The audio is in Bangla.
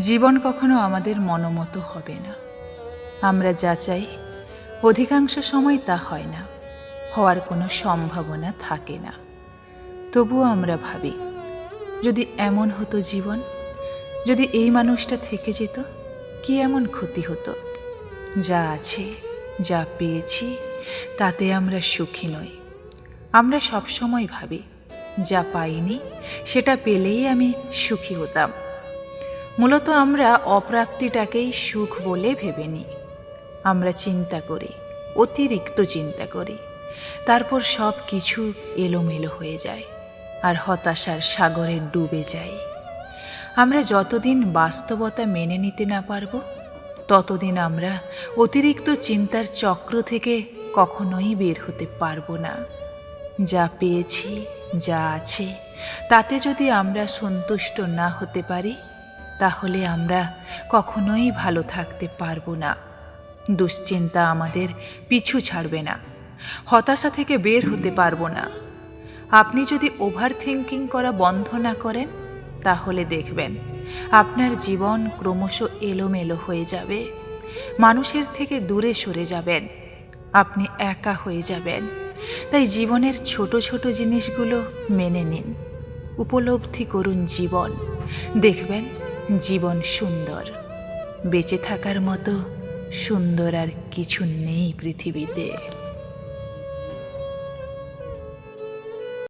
জীবন কখনো আমাদের মনোমতো হবে না। আমরা যা চাই, অধিকাংশ সময় তা হয় না। হওয়ার কোনো সম্ভাবনা থাকে না। তবুও আমরা ভাবি, যদি এমন হতো জীবন, যদি এই মানুষটা থেকে যেত, কি এমন ক্ষতি হতো? যা আছে, যা পেয়েছি, তাতে আমরা সুখী নই। আমরা সবসময় ভাবি, যা পাইনি, সেটা পেলেই আমি সুখী হতাম। মূলত আমরা অপ্রাপ্তিটাকেই সুখ বলে ভেবে নিই। আমরা চিন্তা করি, অতিরিক্ত চিন্তা করি। তারপর সব কিছু এলোমেলো হয়ে যায় আর হতাশার সাগরে ডুবে যাই। আমরা যতদিন বাস্তবতা মেনে নিতে না পারব, ততদিন আমরা অতিরিক্ত চিন্তার চক্র থেকে কখনোই বের হতে পারব না। যা পেয়েছি, যা আছে, তাতে যদি আমরা সন্তুষ্ট না হতে পারি তাহলে আমরা কখনোই ভালো থাকতে পারব না। দুশ্চিন্তা আমাদের পিছু ছাড়বে না। হতাশা থেকে বের হতে পারব না। আপনি যদি ওভার থিঙ্কিং করা বন্ধ না করেন, তাহলে দেখবেন আপনার জীবন ক্রমশ এলোমেলো হয়ে যাবে। মানুষের থেকে দূরে সরে যাবেন। আপনি একা হয়ে যাবেন। তাই জীবনের ছোট ছোট জিনিসগুলো মেনে নিন। উপলব্ধি করুন জীবন। দেখবেন জীবন সুন্দর। বেঁচে থাকার মতো সুন্দর আর কিছু নেই পৃথিবীতে।